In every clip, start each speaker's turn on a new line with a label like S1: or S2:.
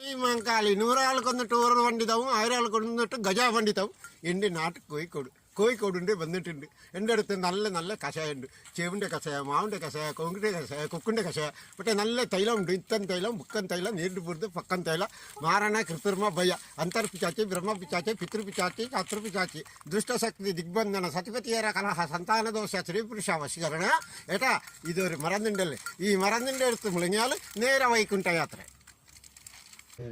S1: ഈ മങ്കാളി നൂറാൾക്കൊന്ന് ടൂർ വണ്ടി താവും ആയിരാൾക്കൊന്നിട്ട് ഗജ വണ്ടി താവും എന്റെ നാട്ടിൽ കോഴിക്കോട് കോഴിക്കോടുണ്ട് വന്നിട്ടുണ്ട്. എന്റെ അടുത്ത് നല്ല നല്ല കഷായമുണ്ട്. ചേവിന്റെ കഷായ മാവിന്റെ കഷായ കൊങ്കിന്റെ കഷായ കൊക്കിന്റെ കഷായ പക്ഷേ നല്ല തൈലമുണ്ട് ഇത്തൻ തൈലം മുക്കൻ തൈലം നീണ്ടു പൂർത്ത് പക്കൻ തൈലം മാറാണ കൃത്രിമ ഭയ അന്തർ പിച്ചാച്ചി ബ്രഹ്മ പിച്ചാച്ചി പിതൃ പിച്ചാച്ചി ശത്രു പിച്ചാച്ചി ദുഷ്ടശക്തി ദിഗ്ബന്ധന സതിപതിയേര കലഹ സന്താനദോഷ സ്ത്രീപുരുഷ വശീകരണ. ഏട്ടാ ഇതൊരു മറന്നുണ്ടല്ലേ? ഈ മറന്നിന്റെ അടുത്ത് മുളങ്ങിയാൽ നേരെ വൈകുണ്ഠ യാത്ര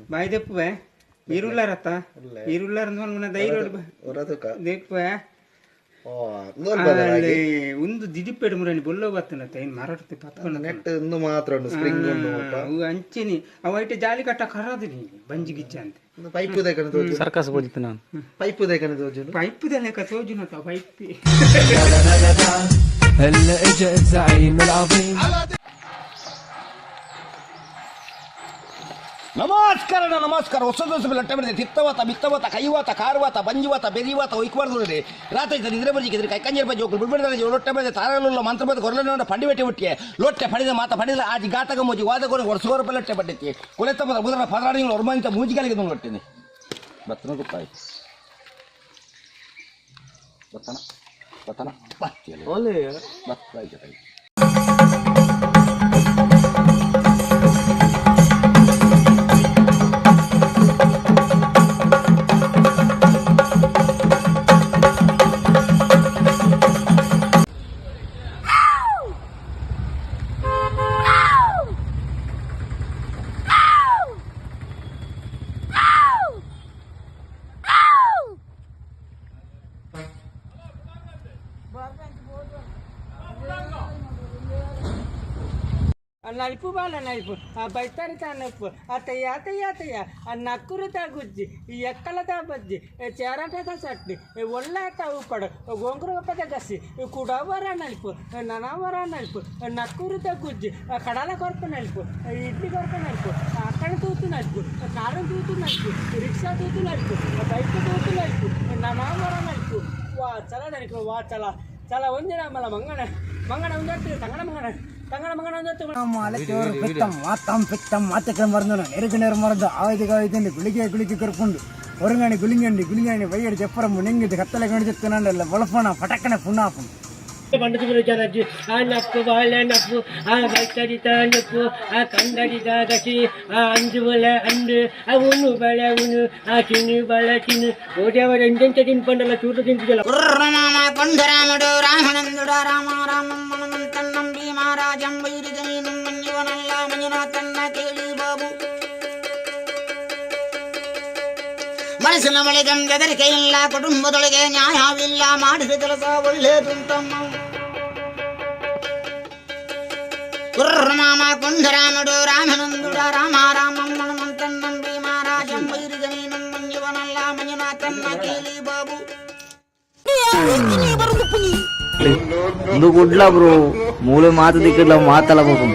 S2: ಬಾಯ್ದಪ್ಪುವೆ ಈರುಳ್ಳಾರತ್ತ ಈರುಳ್ಳಾರ ಮನ ಧೈರ್ಯ
S3: ಹೊರದಕ್ಕ
S2: ದೇಪ್ಪುವೆ
S3: ಓ ಇನ್ನೊಂದು ಬದಲಾಗಿ
S2: ಅಲ್ಲಿ ಒಂದು ದಿದಿಪ್ಪೆಡು ಮುರನಿ ಬೊಲ್ಲೋ ಬತ್ತನತ್ತ ಏನು ಮರಡ್ತಿ ಪತ್ಕೊಂಡು
S3: ನೆಟ್ ಇನ್ನು ಮಾತ್ರ ಉಂಟು ಸ್ಪ್ರಿಂಗ್ ಉಂಟು
S2: ಅವು ಅಂಚಿನಿ ಅವು ಐಟೆ ಜಾಲಿ ಕಟ್ಟ ಕರಾದಿನಿ ಬಂಜಿ ಗಿಚ್ಚ ಅಂತ
S3: ಒಂದು ಪೈಪ್ ದೇಕನ ತೋಜು
S4: ಸರ್ಕಸ್ ಬೋದಿತ್ತು ನಾನು
S3: ಪೈಪ್ ದೇಕನ ತೋಜು
S2: ಪೈಪ್ ಲೆಕ್ಕ ಸೋಜುನತ್ತ ಪೈಪಿ
S4: هلا اجا الزعيم العظيم
S5: ನಮಸ್ಕಾರ ನಮಸ್ಕಾರ. ಹೊಸ ಲಟ್ಟ ಲಟ್ಟೆ ಬರ್ತದೆ ತಿತ್ತವಾತ ಬಿತ್ತವತ ಕೈವಾತ ಕಾರುವಾತ ಬಂಜುವಾತ ಬೆರಿವಾತ ಒಯ್ಕಬಾರ್ದು ನೋಡಿ ರಾತ್ರಿ ಇದ್ರೆ ಬಜಿಕಿದ್ರೆ ಕೈ ಕಂಜರ್ ಬಜ್ಜಿ ಹೋಗಿ ಬಿಡ್ಬಿಡ್ತಾರೆ ಲೊಟ್ಟೆ ಬರ್ತದೆ ತಾರಲ್ಲ ಮಂತ್ರ ಬರ್ತದೆ ಕೊರಲ ಪಂಡಿ ಬೆಟ್ಟಿ ಬಿಟ್ಟಿಗೆ ಲೊಟ್ಟೆ ಪಡೆದ ಮಾತ ಪಡೆದ ಆಜಿ ಗಾತಕ ಮೋಜಿ ವಾದ ಕೊನೆ ವರ್ಷ ರೂಪಾಯಿ ಲೊಟ್ಟೆ ಪಟ್ಟೈತಿ ಕೊಲೆ ಬದ ಬುಧರ ಪದರಾಡಿ ಮೂಜಿ ಕಾಲಿಗೆ ತಂದು ಲೊಟ್ಟೆನೆ ಬತ್ತನ ಗೊತ್ತಾಯ್ ಬತ್ತನ ಬತ್ತನ ಬತ್ತಿಯಲ್ಲಿ ಬತ್ತಾಯ್ತು
S2: నలుపు బాల నలుపు ఆ బైతారిత నలుపు అతయ్య అతయ్య అతయ్య ఆ నక్కురుతా గుజ్జి ఈ ఎక్కలతా బజ్జి ఈ చేరటత చట్నీ ఈ ఒళ్ళాట ఊపడు గొంగురు ఒప్పత గసి ఈ కుడవర నలుపు ననవర నలుపు నక్కురుత గుజ్జి ఆ కడల కొరపు నలుపు ఈ ఇడ్లీ కొరపు నలుపు ఆ అక్కడ తూతు నలుపు ఆ కారం తూతు నలుపు ఈ రిక్షా తూతు నలుపు ఆ బైక్ తూతు నలుపు ననవర నలుపు వా చల దానికి వా చల చాలా ఉంది మళ్ళీ మంగళ మంగళ ఉందట్టు ತಂಗಡ ಮಂಗಣ பித்தம்
S6: வாத்தாம் பித்தம் மாத்தக்கிற மருந்தணும் எருக்கு நேர மருந்து ஆயுத காயுதண்டு குளிக்க குளிக்க கருப்புண்டு ஒருங்காணி குளிங்கண்டி குளிங்காணி வையடி செப்பரம்பு நெங்கிட்டு கத்தலை கணிச்சு தினாண்டு இல்லை உழப்பனா படக்கனை புண்ணாப்பும்
S7: పండుగ గురించి ఆ నప్పు వాళ్ళ నప్పు ఆ వైతరిత నప్పు ఆ కందడిత గసి ఆ అంజువల అండు ఆ ఉను బల ఉను ఆ చిను బల చిను ఓదేవాడు ఎంతెంత తిని పండుగ చూడు తింపుదల
S8: రామ పండు రాముడు రామనందుడు రామ రామం మనం മനസ്സിൽ നമ്മളിതം ബെതരിക്കയില്ല കുടുംബത്തൊഴികെ ഞായാവില്ല മാടിച്ച് തിളസാ ഒള്ളേ തുമ്മ കുന്ദരാമടോ രാമനന്ദുട രാമാ രാമം ഇനി പറഞ്ഞു പുനീ
S4: నువ్వు గుడ్లా బ్రో? మూడు మాత దిక్కుల మాతల ముఖం.